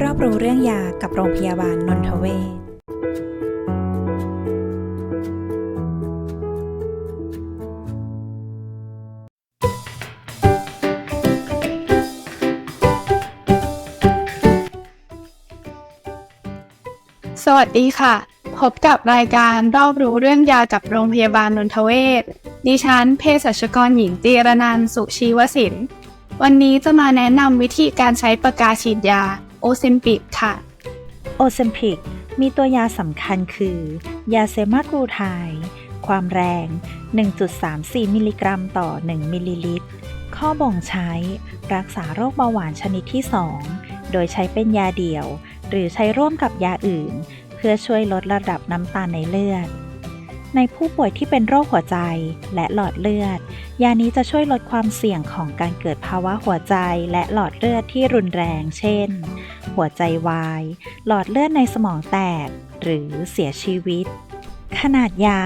รอบรู้เรื่องยากับโรงพยาบาลนนทเวศสวัสดีค่ะ พบกับรายการรอบรู้เรื่องยากับโรงพยาบาลนนทเวศดิฉันเภสัชกรหญิงจีรนันสุชีวศิลป์ วันนี้จะมาแนะนำวิธีการใช้ปากกาฉีดยาโอเซมปิกค่ะ โอเซมพิกมีตัวยาสำคัญคือ ยาเซมากรูไทความแรง 1.34 มิลลิกรัมต่อ 1 มิลลิลิตร ข้อบ่งใช้รักษาโรคเบาหวานชนิดที่ 2 โดยใช้เป็นยาเดี่ยว หรือใช้ร่วมกับยาอื่น เพื่อช่วยลดระดับน้ำตาลในเลือด ในผู้ป่วยที่เป็นโรคหัวใจและหลอดเลือด ยานี้จะช่วยลดความเสี่ยงของการเกิดภาวะหัวใจและหลอดเลือดที่รุนแรง เช่น หัวใจวาย หลอดเลือดในสมองแตก หรือเสียชีวิต ขนาดยา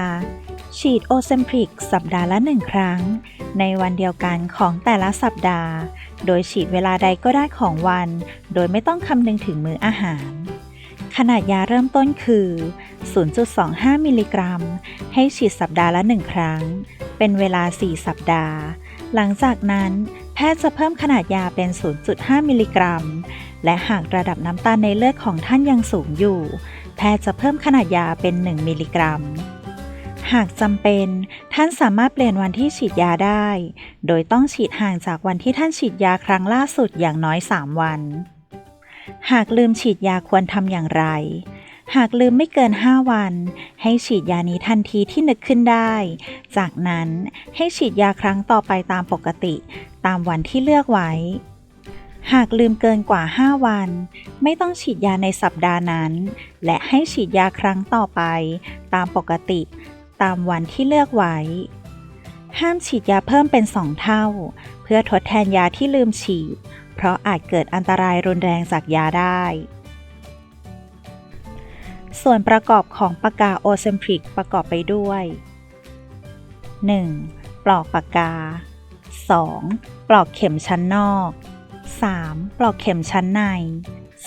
ฉีดโอเซมพริกสัปดาห์ละหนึ่งครั้ง ในวันเดียวกันของแต่ละสัปดาห์ โดยฉีดเวลาใดก็ได้ของวัน โดยไม่ต้องคำนึงถึงมื้ออาหาร ขนาดยาเริ่มต้นคือ 0.25 มิลลิกรัม ให้ฉีดสัปดาห์ละหนึ่งครั้ง เป็นเวลา 4 สัปดาห์ หลังจากนั้น แพทย์จะเพิ่มขนาดยาเป็น 0.5 มิลลิกรัม และหากระดับน้ำตาลในเลือดของท่านยังสูงอยู่ แพทย์จะเพิ่มขนาดยาเป็น 1 มิลลิกรัมหากจำเป็นท่านสามารถเปลี่ยนวันที่ฉีดยาได้ โดยต้องฉีดห่างจากวันที่ท่านฉีดยาครั้งล่าสุดอย่างน้อย 3 วัน หากลืมฉีดยาควรทำอย่างไร หากลืมไม่เกิน 5 วัน ให้ฉีดยานี้ทันทีที่นึกขึ้นได้ จากนั้นให้ฉีดยาครั้งต่อไปตามปกติ ตามวันที่เลือกไว้ หากลืมเกินกว่า 5 วัน ไม่ต้องฉีดยาในสัปดาห์นั้น และให้ฉีดยาครั้งต่อไป ตามปกติ ตามวันที่เลือกไว้ ห้ามฉีดยาเพิ่มเป็น 2 เท่า เพื่อทดแทนยาที่ลืมฉีด เพราะอาจเกิดอันตรายรุนแรงจากยาได้ ส่วนประกอบของปากกาโอเซมพริกประกอบไปด้วย 1. ปลอกปากกา 2. ปลอกเข็มชั้นนอก 3. ปลอกเข็มชั้นใน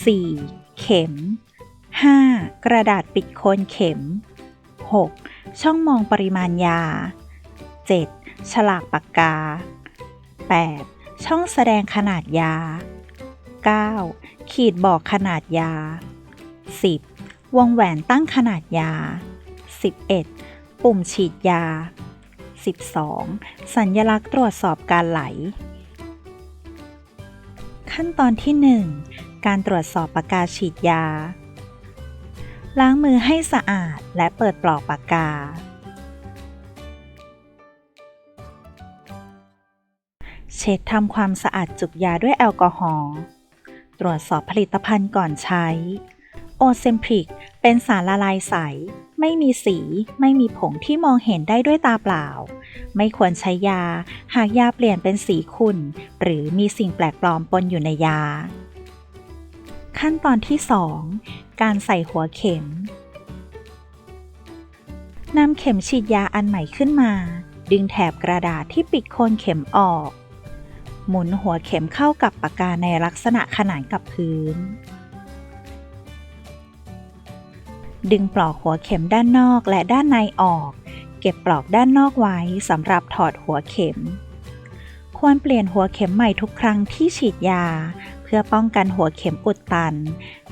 4. เข็ม 5. กระดาษปิดโคนเข็ม 6. ช่องมองปริมาณยา 7. ฉลากปากกา 8. ช่องแสดงขนาดยา 9. ขีดบอกขนาดยา 10. วงแหวนตั้งขนาดยา 11. ปุ่มฉีดยา 12. สัญลักษณ์ตรวจสอบการไหล ขั้นตอนที่ 1 การตรวจสอบปากกาฉีดยา ล้างมือให้สะอาดและเปิดปลอกปากกา เช็ดทำความสะอาดจุกยาด้วยแอลกอฮอล์ ตรวจสอบผลิตภัณฑ์ก่อนใช้ โอเซมพิกเป็นสารละลายใส ไม่มีสี ไม่มีผงที่มองเห็นได้ด้วยตาเปล่า ไม่ควรใช้ยา หากยาเปลี่ยนเป็นสีขุ่นหรือมีสิ่งแปลกปลอมปนอยู่ในยา ขั้นตอนที่ 2 การใส่หัวเข็มนำเข็มฉีดยาอันใหม่ขึ้นมา ดึงแถบกระดาษที่ปิดโคนเข็มออก หมุนหัวเข็มเข้ากับปากกาในลักษณะขนานกับพื้น ดึงปลอกหัวเข็มด้านนอกและด้านในออก เก็บปลอกด้านนอกไว้สำหรับถอดหัวเข็ม ควรเปลี่ยนหัวเข็มใหม่ทุกครั้งที่ฉีดยา เพื่อป้องกันหัวเข็มอุดตัน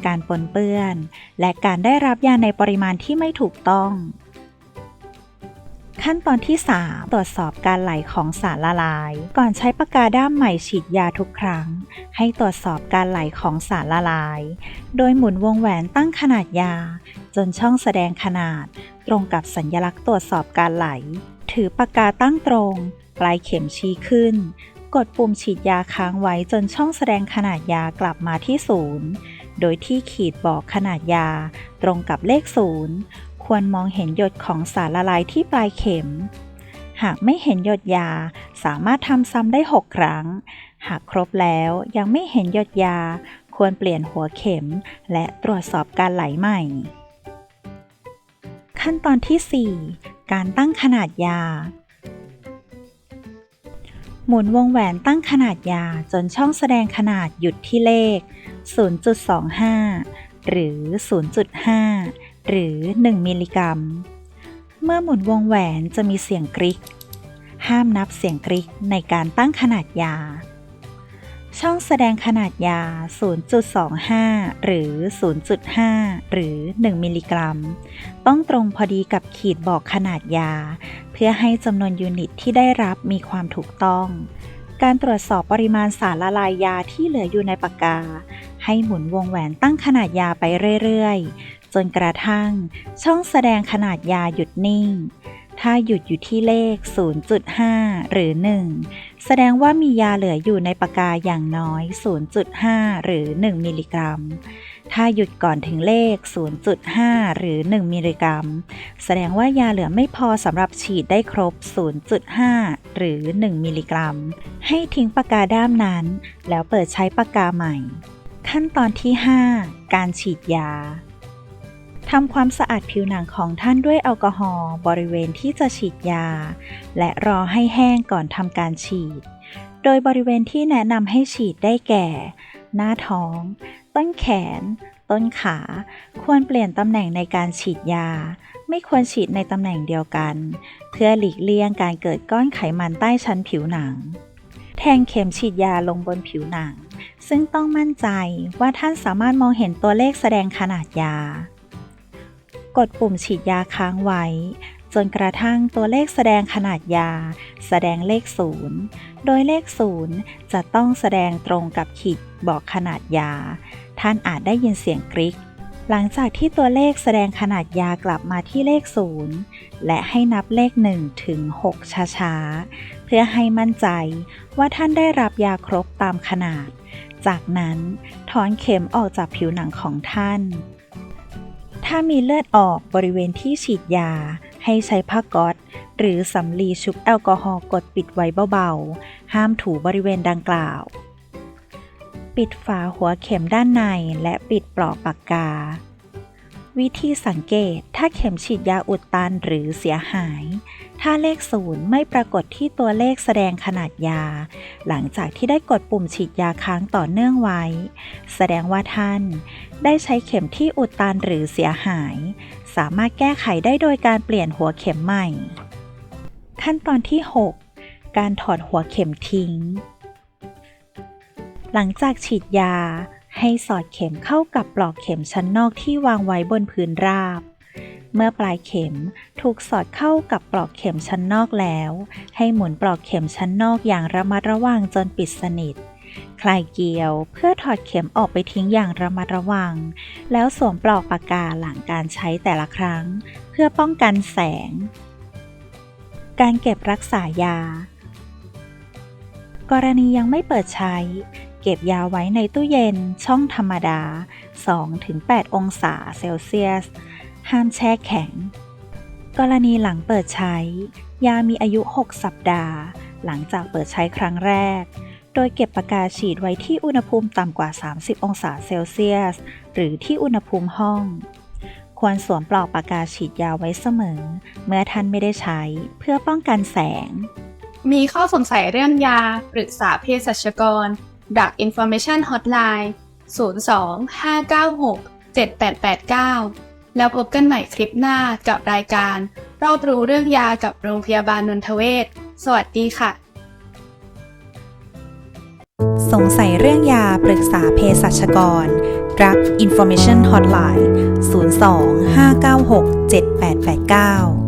การปนเปื้อน และการได้รับยาในปริมาณที่ไม่ถูกต้อง ขั้นตอนที่ 3 ตรวจสอบการไหลของสารละลาย ก่อนใช้ปากกาด้ามใหม่ฉีดยาทุกครั้ง ให้ตรวจสอบการไหลของสารละลาย โดยหมุนวงแหวนตั้งขนาดยา จนช่องแสดงขนาด ตรงกับสัญลักษณ์ตรวจสอบการไหล ถือปากกาตั้งตรง ปลายเข็มชี้ขึ้น กดปุ่มฉีดยาค้างไว้จนช่องแสดงขนาดยากลับมาที่ศูนย์โดยที่ขีดบอกขนาดยา ตรงกับเลขศูนย์ ควรมองเห็นหยดของสารละลายที่ปลายเข็ม หากไม่เห็นหยดยาสามารถทำซ้ำได้ 6 ครั้ง หากครบแล้วยังไม่เห็นหยดยา ควรเปลี่ยนหัวเข็ม และตรวจสอบการไหลใหม่ ขั้นตอนที่ 4 การตั้งขนาดยา หมุนวงแหวนตั้งขนาดยาจนช่องแสดงขนาดหยุดที่เลข 0.25 หรือ 0.5 หรือ 1 มิลลิกรัม เมื่อหมุนวงแหวนจะมีเสียงกริก ห้ามนับเสียงกริกในการตั้งขนาดยา ช่องแสดงขนาดยา 0.25 หรือ 0.5 หรือ 1 มิลลิกรัม ต้องตรงพอดีกับขีดบอกขนาดยา เพื่อให้จำนวนยูนิตที่ได้รับมีความถูกต้องการตรวจสอบปริมาณสารละลายยาที่เหลืออยู่ในปากกา ให้หมุนวงแหวนตั้งขนาดยาไปเรื่อย จนกระทั่ง ช่องแสดงขนาดยาหยุดนิ่ง ถ้าหยุดอยู่ที่เลข 0.5 หรือ 1 แสดงว่ามียาเหลืออยู่ในปากกาอย่างน้อย 0.5 หรือ 1 มิลลิกรัม ถ้าหยุดก่อนถึงเลข 0.5 หรือ 1 มิลลิกรัม แสดงว่ายาเหลือไม่พอสำหรับฉีดได้ครบ 0.5 หรือ 1 มิลลิกรัม ให้ทิ้งปากกาด้ามนั้น แล้วเปิดใช้ปากกาใหม่ขั้นตอนที่ 5 การฉีดยา ทำความสะอาดผิวหนังของท่านด้วยแอลกอฮอล์บริเวณที่จะฉีดยา และรอให้แห้งก่อนทำการฉีด โดยบริเวณที่แนะนำให้ฉีดได้แก่ หน้าท้อง ต้นแขน ต้นขา ควรเปลี่ยนตำแหน่งในการฉีดยา ไม่ควรฉีดในตำแหน่งเดียวกัน เพื่อหลีกเลี่ยงการเกิดก้อนไขมันใต้ชั้นผิวหนัง แทงเข็มฉีดยาลงบนผิวหนัง ซึ่งต้องมั่นใจว่าท่านสามารถมองเห็นตัวเลขแสดงขนาดยา กดปุ่มฉีดยาค้างไว้ จนกระทั่งตัวเลขแสดงขนาดยา แสดงเลขศูนย์โดยเลขศูนย์จะต้องแสดงตรงกับขีดบอกขนาดยา ท่านอาจได้ยินเสียงกริกหลังจากที่ตัวเลขแสดงขนาดยากลับมาที่เลขศูนย์และให้นับเลข 1 ถึง 6 ช้าๆ เพื่อให้มั่นใจว่าท่านได้รับยาครบตามขนาด จากนั้นถอนเข็มออกจากผิวหนังของท่าน ถ้ามีเลือดออกบริเวณที่ฉีดยา ให้ใช้ผ้าก๊อตหรือสำลีชุบแอลกอฮอล์กดปิดไว้เบาๆ ห้ามถูบริเวณดังกล่าว ปิดฝาหัวเข็มด้านในและปิดปลอกปากกา วิธีสังเกตถ้าเข็มฉีดยาอุดตันหรือเสียหาย ถ้าเลขศูนย์ไม่ปรากฏที่ตัวเลขแสดงขนาดยา หลังจากที่ได้กดปุ่มฉีดยาค้างต่อเนื่องไว้ แสดงว่าท่าน ได้ใช้เข็มที่อุดตันหรือเสียหาย สามารถแก้ไขได้โดยการเปลี่ยนหัวเข็มใหม่ ขั้นตอนที่ 6 การถอดหัวเข็มทิ้ง หลังจากฉีดยา ให้สอดเข็มเข้ากับปลอกเข็มชั้นนอกที่วางไว้บนพื้นราบ เมื่อปลายเข็มถูกสอดเข้ากับปลอกเข็มชั้นนอกแล้ว ให้หมุนปลอกเข็มชั้นนอกอย่างระมัดระวังจนปิดสนิท คลายเกลียวเพื่อถอดเข็มออกไปทิ้งอย่างระมัดระวัง แล้วสวมปลอกปากกาหลังการใช้แต่ละครั้ง เพื่อป้องกันแสง การเก็บรักษายากรณียังไม่เปิดใช้ เก็บยาไว้ในตู้เย็นช่องธรรมดา 2-8 องศาเซลเซียส ห้ามแช่แข็ง กรณีหลังเปิดใช้ ยามีอายุ 6 สัปดาห์ หลังจากเปิดใช้ครั้งแรก โดยเก็บปากกาฉีดไว้ที่อุณหภูมิต่ำกว่า 30 องศาเซลเซียส หรือที่อุณหภูมิห้อง ควรสวมปลอกปากกาฉีดยาไว้เสมอ เมื่อท่านไม่ได้ใช้เพื่อป้องกันแสงมีข้อสงสัยเรื่องยาปรึกษาเภสัชกร ดัก Information Hotline 02-596-7889 แล้วพบกันใหม่คลิปหน้ากับรายการ รอบรู้เรื่องยากับโรงพยาบาลนนทเวศ สวัสดีค่ะ สงสัยเรื่องยาปรึกษาเภสัชกร Drug Information Hotline 02 596 7889